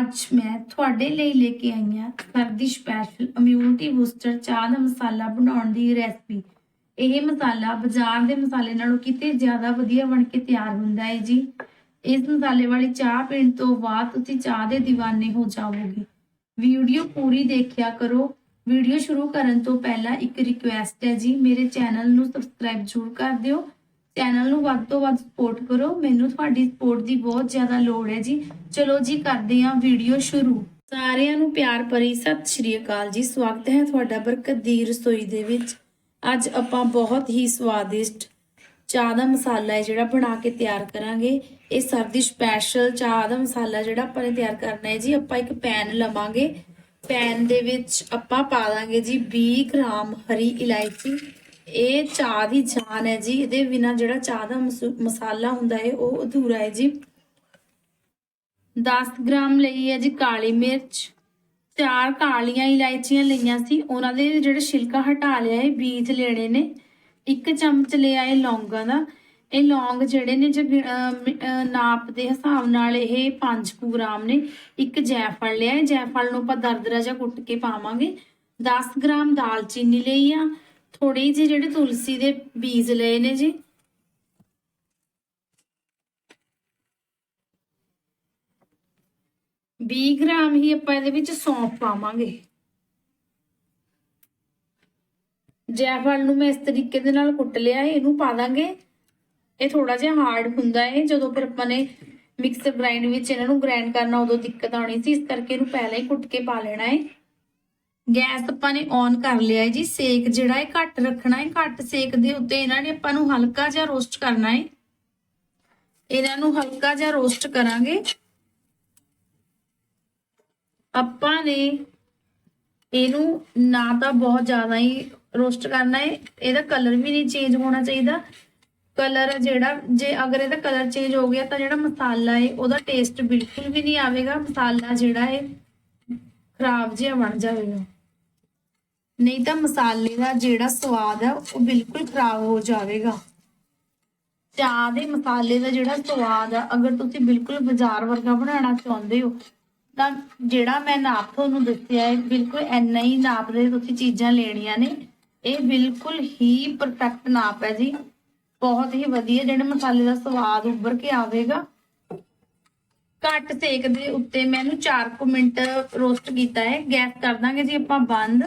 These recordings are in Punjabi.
ਅੱਜ ਮੈਂ ਤੁਹਾਡੇ ਲਈ ਲੈ ਕੇ ਆਈ ਹਾਂ ਸਰਦੀ ਸਪੈਸ਼ਲ ਇਮਿਊਨਿਟੀ ਬੂਸਟਰ ਚਾਹ ਦਾ ਮਸਾਲਾ ਬਣਾਉਣ ਦੀ ਰੈਸਪੀ ਇਹ ਮਸਾਲਾ ਬਾਜ਼ਾਰ ਦੇ ਮਸਾਲੇ ਨਾਲੋਂ ਕਿਤੇ ਜ਼ਿਆਦਾ ਵਧੀਆ ਬਣ ਕੇ ਤਿਆਰ ਹੁੰਦਾ ਹੈ ਜੀ। ਇਸ ਮਸਾਲੇ ਵਾਲੀ ਚਾਹ ਪੀਣ ਤੋਂ ਬਾਅਦ ਤੁਸੀਂ ਚਾਹ ਦੇ دیਵਾਨੇ ਹੋ ਜਾਵੋਗੇ। ਵੀਡੀਓ ਪੂਰੀ ਦੇਖਿਆ ਕਰੋ। ਵੀਡੀਓ ਸ਼ੁਰੂ ਕਰਨ ਤੋਂ ਪਹਿਲਾਂ ਇੱਕ ਰਿਕੁਐਸਟ ਹੈ ਜੀ, ਮੇਰੇ ਚੈਨਲ ਨੂੰ ਸਬਸਕ੍ਰਾਈਬ ਜ਼ਰੂਰ ਕਰ ਦਿਓ। ਚੈਨਲ ਨੂੰ ਵੱਧ ਤੋਂ ਵੱਧ ਸਪੋਰਟ ਕਰੋ। ਮੈਨੂੰ ਤੁਹਾਡੀ ਸਪੋਰਟ ਦੀ ਬਹੁਤ ਜ਼ਿਆਦਾ ਲੋੜ ਹੈ ਜੀ। ਚਲੋ ਜੀ, ਕਰਦੇ ਹਾਂ ਵੀਡੀਓ ਸ਼ੁਰੂ। ਸਾਰਿਆਂ ਨੂੰ ਪਿਆਰ ਭਰੀ ਸਤਿ ਸ਼੍ਰੀ ਅਕਾਲ ਜੀ। ਸਵਾਗਤ ਹੈ ਤੁਹਾਡਾ ਬਰਕਤ ਦੀ ਰਸੋਈ ਦੇ ਵਿੱਚ। ਅੱਜ ਆਪਾਂ ਬਹੁਤ ਹੀ ਸਵਾਦਿਸ਼ਟ ਚਾਹ ਦਾ ਮਸਾਲਾ ਹੈ ਜਿਹੜਾ ਬਣਾ ਕੇ ਤਿਆਰ ਕਰਾਂਗੇ। ਇਹ ਸਰਦੀ ਸਪੈਸ਼ਲ ਚਾਹ ਦਾ ਮਸਾਲਾ ਜਿਹੜਾ ਆਪਾਂ ਨੇ ਤਿਆਰ ਕਰਨਾ ਹੈ ਜੀ। ਆਪਾਂ ਇੱਕ ਪੈਨ ਲਵਾਂਗੇ। ਪੈਨ ਦੇ ਵਿੱਚ ਆਪਾਂ ਪਾ ਦਾਂਗੇ ਜੀ 20 ਗ੍ਰਾਮ ਹਰੀ ਇਲਾਇਚੀ। ਇਹ ਚਾਹ ਦੀ ਜਾਨ ਹੈ ਜੀ, ਇਹਦੇ ਬਿਨਾ ਜਿਹੜਾ ਚਾਹ ਦਾ ਮਸਾਲਾ ਹੁੰਦਾ ਹੈ, ਉਹ ਅਧੂਰਾ ਹੈ ਜੀ। 10 ਗ੍ਰਾਮ ਲਈ ਹੈ ਜੀ ਕਾਲੀ ਮਿਰਚ। ਚਾਰ ਕਾਲੀਆਂ ਇਲਾਇਚੀਆਂ ਲਈਆਂ ਸੀ, ਉਹਨਾਂ ਦੇ ਜਿਹੜਾ ਛਿਲਕਾ ਹਟਾ ਲਿਆ ਹੈ, ਬੀਜ ਲੈਣੇ ਨੇ। ਇੱਕ ਚਮਚ ਲਿਆ ਹੈ ਲੌਂਗਾਂ ਦਾ। ਇਹ ਲੌਂਗ ਜਿਹੜੇ ਨੇ ਜੇ ਨਾਪ ਦੇ ਹਿਸਾਬ ਨਾਲ ਇਹ 5 ਗ੍ਰਾਮ ਨੇ। ਇੱਕ ਜੈਫਲ ਲਿਆ ਹੈ ਜੈਫਲ ਨੂੰ ਆਪਾਂ ਦਰਦਰਾ ਜਿਹਾ ਕੁੱਟ ਕੇ ਪਾਵਾਂਗੇ। 10 ਗ੍ਰਾਮ ਦਾਲਚੀਨੀ ਲਈ ਆ। ਥੋੜੇ ਜਿਹੇ ਜਿਹੜੇ ਤੁਲਸੀ ਦੇ ਬੀਜ ਲਏ ਨੇ ਜੀ। ਵੀਹ ਗ੍ਰਾਮ ਹੀ ਆਪਾਂ ਇਹਦੇ ਵਿੱਚ ਸੌਂਫ ਪਾਵਾਂਗੇ। ਜੈਫਲ ਨੂੰ ਮੈਂ ਇਸ ਤਰੀਕੇ ਦੇ ਨਾਲ ਕੁੱਟ ਲਿਆ, ਇਹਨੂੰ ਪਾ ਦਾਂਗੇ। ਇਹ ਥੋੜਾ ਜਿਹਾ ਹਾਰਡ ਹੁੰਦਾ ਹੈ। ਜਦੋਂ ਫਿਰ ਆਪਾਂ ਨੇ ਮਿਕਸਰ ਗ੍ਰਾਈਂਡ ਵਿੱਚ ਇਹਨਾਂ ਨੂੰ ਗ੍ਰਾਈਂਡ ਕਰਨਾ, ਉਦੋਂ ਦਿੱਕਤ ਆਉਣੀ ਸੀ। ਇਸ ਕਰਕੇ ਇਹਨੂੰ ਪਹਿਲਾਂ ਹੀ ਕੁੱਟ ਕੇ ਪਾ ਲੈਣਾ ਹੈ। ਗੈਸ ਆਪਾਂ ਨੇ ਔਨ ਕਰ ਲਿਆ ਹੈ ਜੀ। ਸੇਕ ਜਿਹੜਾ ਹੈ ਘੱਟ ਰੱਖਣਾ ਹੈ। ਘੱਟ ਸੇਕ ਦੇ ਉੱਤੇ ਇਹਨਾਂ ਨੇ ਆਪਾਂ ਨੂੰ ਹਲਕਾ ਜਿਹਾ ਰੋਸਟ ਕਰਨਾ ਹੈ। ਇਹਨਾਂ ਨੂੰ ਹਲਕਾ ਜਿਹਾ ਰੋਸਟ ਕਰਾਂਗੇ। ਆਪਾਂ ਨੇ ਇਹਨੂੰ ਨਾ ਤਾਂ ਬਹੁਤ ਜ਼ਿਆਦਾ ਹੀ ਰੋਸਟ ਕਰਨਾ ਹੈ। ਇਹਦਾ ਕਲਰ ਵੀ ਨਹੀਂ ਚੇਂਜ ਹੋਣਾ ਚਾਹੀਦਾ। ਕਲਰ ਜਿਹੜਾ, ਜੇ ਅਗਰ ਇਹਦਾ ਕਲਰ ਚੇਂਜ ਹੋ ਗਿਆ ਤਾਂ ਜਿਹੜਾ ਮਸਾਲਾ ਹੈ ਉਹਦਾ ਟੇਸਟ ਬਿਲਕੁਲ ਵੀ ਨਹੀਂ ਆਵੇਗਾ। ਮਸਾਲਾ ਜਿਹੜਾ ਹੈ ਖਰਾਬ ਜਿਹਾ ਬਣ ਜਾਵੇਗਾ। ਨਹੀਂ ਤਾਂ ਮਸਾਲੇ ਦਾ ਜਿਹੜਾ ਸਵਾਦ ਹੈ ਉਹ ਬਿਲਕੁਲ ਖਰਾਬ ਹੋ ਜਾਵੇਗਾ। ਚਾਹ ਦੇ ਮਸਾਲੇ ਦਾ ਜਿਹੜਾ ਸਵਾਦ ਆ, ਅਗਰ ਤੁਸੀਂ ਬਿਲਕੁਲ ਬਾਜ਼ਾਰ ਵਰਗਾ ਬਣਾਉਣਾ ਚਾਹੁੰਦੇ ਹੋ, ਤਾਂ ਜਿਹੜਾ ਮੈਂ ਨਾਪ ਤੁਹਾਨੂੰ ਦੱਸਿਆ ਹੈ ਬਿਲਕੁਲ ਇੰਨਾ ਹੀ ਨਾਪ ਦੇ ਤੁਸੀਂ ਚੀਜ਼ਾਂ ਲੈਣੀਆਂ ਨੇ। ਇਹ ਬਿਲਕੁਲ ਹੀ ਪਰਫੈਕਟ ਨਾਪ ਹੈ ਜੀ। ਬਹੁਤ ਹੀ ਵਧੀਆ ਜਿਹੜੇ ਮਸਾਲੇ ਦਾ ਸਵਾਦ ਉੱਭਰ ਕੇ ਆਵੇਗਾ। ਘੱਟ ਸੇਕ ਦੇ ਉੱਤੇ ਮੈਂ ਇਹਨੂੰ 4 ਮਿੰਟ ਰੋਸਟ ਕੀਤਾ ਹੈ। ਗੈਸ ਕਰ ਦਾਂਗੇ ਜੀ ਆਪਾਂ ਬੰਦ।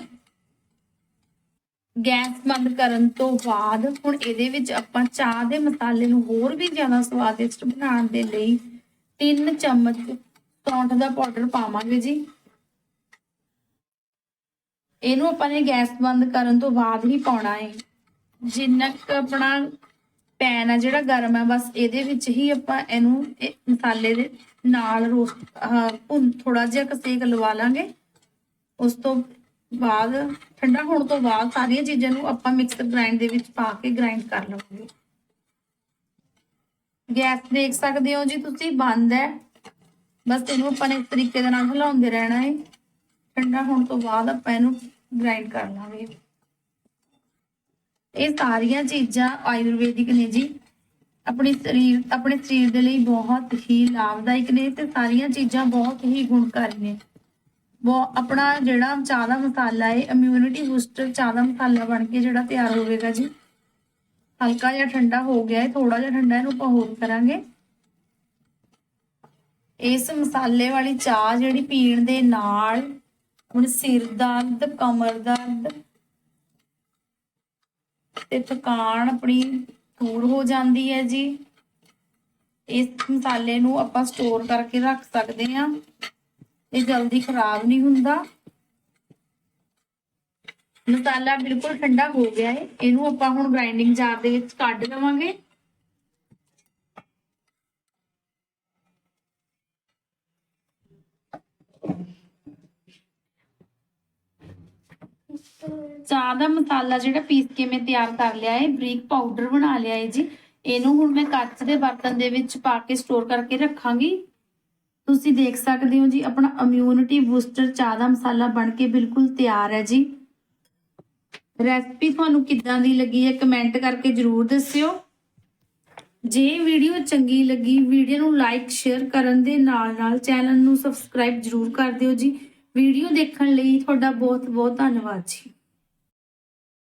ਗੈਸ ਬੰਦ ਕਰਨ ਤੋਂ ਬਾਅਦ ਹੁਣ ਇਹਦੇ ਵਿੱਚ ਆਪਾਂ ਚਾਹ ਦੇ ਮਸਾਲੇ ਨੂੰ ਹੋਰ ਵੀ ਜ਼ਿਆਦਾ ਸਵਾਦਿਸ਼ਟ ਬਣਾਉਣ ਦੇ ਲਈ 3 ਚਮਚ ਸੌਂਠ ਦਾ ਪਾਊਡਰ ਪਾਵਾਂਗੇ ਜੀ। ਇਹਨੂੰ ਆਪਾਂ ਨੇ ਗੈਸ ਬੰਦ ਕਰਨ ਤੋਂ ਬਾਅਦ ਹੀ ਪਾਉਣਾ ਹੈ। ਜਿੰਨਾ ਕੁ ਆਪਣਾ ਪੈਨ ਆ ਜਿਹੜਾ ਗਰਮ ਹੈ ਬਸ ਇਹਦੇ ਵਿੱਚ ਹੀ ਆਪਾਂ ਇਹਨੂੰ ਇਹ ਮਸਾਲੇ ਦੇ ਨਾਲ ਰੋਸਟ ਭੁੰਨ ਥੋੜਾ ਜਿਹਾ ਕੁ ਲਵਾ ਲਾਂਗੇ। ਉਸ ਤੋਂ ਬਾਅਦ, ਠੰਡਾ ਹੋਣ ਤੋਂ ਬਾਅਦ ਸਾਰੀਆਂ ਚੀਜ਼ਾਂ ਨੂੰ ਆਪਾਂ ਮਿਕਸਰ ਗ੍ਰਾਈਂਡ ਦੇ ਵਿੱਚ ਪਾ ਕੇ ਗ੍ਰਾਈਂਡ ਕਰ ਲਵਾਂਗੇ। ਗੈਸ ਦੇਖ ਸਕਦੇ ਹੋ ਜੀ ਤੁਸੀਂ, ਬੰਦ ਹੈ। ਬਸ ਇਹਨੂੰ ਆਪਾਂ ਨੇ ਇਸ ਤਰੀਕੇ ਦੇ ਨਾਲ ਹਿਲਾਉਂਦੇ ਰਹਿਣਾ ਹੈ। ਠੰਡਾ ਹੋਣ ਤੋਂ ਬਾਅਦ ਆਪਾਂ ਇਹਨੂੰ ਗ੍ਰਾਈਂਡ ਕਰ ਲਾਂਗੇ। ਇਹ ਸਾਰੀਆਂ ਚੀਜ਼ਾਂ ਆਯੁਰਵੈਦਿਕ ਨੇ ਜੀ। ਆਪਣੇ ਸਰੀਰ ਆਪਣੇ ਸਰੀਰ ਦੇ ਲਈ ਬਹੁਤ ਹੀ ਲਾਭਦਾਇਕ ਨੇ ਤੇ ਸਾਰੀਆਂ ਚੀਜ਼ਾਂ ਬਹੁਤ ਹੀ ਗੁਣਕਾਰੀ ਨੇ। ਉਹ ਆਪਣਾ ਜਿਹੜਾ ਚਾਹ ਦਾ ਮਸਾਲਾ ਹੈ ਇਮਿਊਨਿਟੀ ਬੂਸਟਰ ਚਾਹ ਦਾ ਮਸਾਲਾ ਬਣ ਕੇ ਜਿਹੜਾ ਤਿਆਰ ਹੋਵੇਗਾ ਜੀ। ਹਲਕਾ ਜਿਹਾ ਠੰਡਾ ਹੋ ਗਿਆ ਹੈ ਥੋੜਾ ਜਿਹਾ ਠੰਡਾ, ਇਹਨੂੰ ਆਪਾਂ ਹੋਰ ਕਰਾਂਗੇ। ਇਸ ਮਸਾਲੇ ਵਾਲੀ ਚਾਹ ਜਿਹੜੀ ਪੀਣ ਦੇ ਨਾਲ ਹੁਣ ਸਿਰ ਦਰਦ, ਕਮਰ ਦਰਦ ਤੇ ਥਕਾਨ ਆਪਣੀ ਦੂਰ ਹੋ ਜਾਂਦੀ ਹੈ ਜੀ। ਇਸ ਮਸਾਲੇ ਨੂੰ ਆਪਾਂ ਸਟੋਰ ਕਰਕੇ ਰੱਖ ਸਕਦੇ ਹਾਂ। ਇਹ ਜਲਦੀ ਖਰਾਬ ਨਹੀਂ ਹੁੰਦਾ। ਮਸਾਲਾ ਬਿਲਕੁਲ ਠੰਡਾ ਹੋ ਗਿਆ ਹੈ। ਇਹਨੂੰ ਆਪਾਂ ਹੁਣ ਗ੍ਰਾਈਂਡਿੰਗ ਜਾਰ ਦੇ ਵਿੱਚ ਕੱਢ ਲਵਾਂਗੇ ਚਾਹ ਦਾ ਮਸਾਲਾ ਜਿਹੜਾ ਪੀਸ ਕੇ ਮੈਂ ਤਿਆਰ ਕਰ ਲਿਆ ਹੈ, ਬਰੀਕ ਪਾਊਡਰ ਬਣਾ ਲਿਆ ਹੈ ਜੀ। ਇਹਨੂੰ ਹੁਣ ਮੈਂ ਕੱਚ ਦੇ ਬਰਤਨ ਦੇ ਵਿੱਚ ਪਾ ਕੇ ਸਟੋਰ ਕਰਕੇ ਰੱਖਾਂਗੀ। ਤੁਸੀਂ ਦੇਖ ਸਕਦੇ ਹੋ ਜੀ, ਆਪਣਾ ਇਮਿਊਨਿਟੀ ਬੂਸਟਰ ਚਾਹ ਦਾ ਮਸਾਲਾ ਬਣ ਕੇ ਬਿਲਕੁਲ ਤਿਆਰ ਹੈ ਜੀ। ਰੈਸਪੀ ਤੁਹਾਨੂੰ ਕਿੱਦਾਂ ਦੀ ਲੱਗੀ ਹੈ ਕਮੈਂਟ ਕਰਕੇ ਜਰੂਰ ਦੱਸਿਓ। ਜੇ ਵੀਡੀਓ ਚੰਗੀ ਲੱਗੀ ਵੀਡੀਓ ਨੂੰ ਲਾਈਕ ਸ਼ੇਅਰ ਕਰਨ ਦੇ ਨਾਲ ਨਾਲ ਚੈਨਲ ਨੂੰ ਸਬਸਕ੍ਰਾਈਬ ਜਰੂਰ ਕਰ ਦਿਓ ਜੀ। ਵੀਡੀਓ ਦੇਖਣ ਲਈ ਤੁਹਾਡਾ ਬਹੁਤ ਬਹੁਤ ਧੰਨਵਾਦ ਜੀ।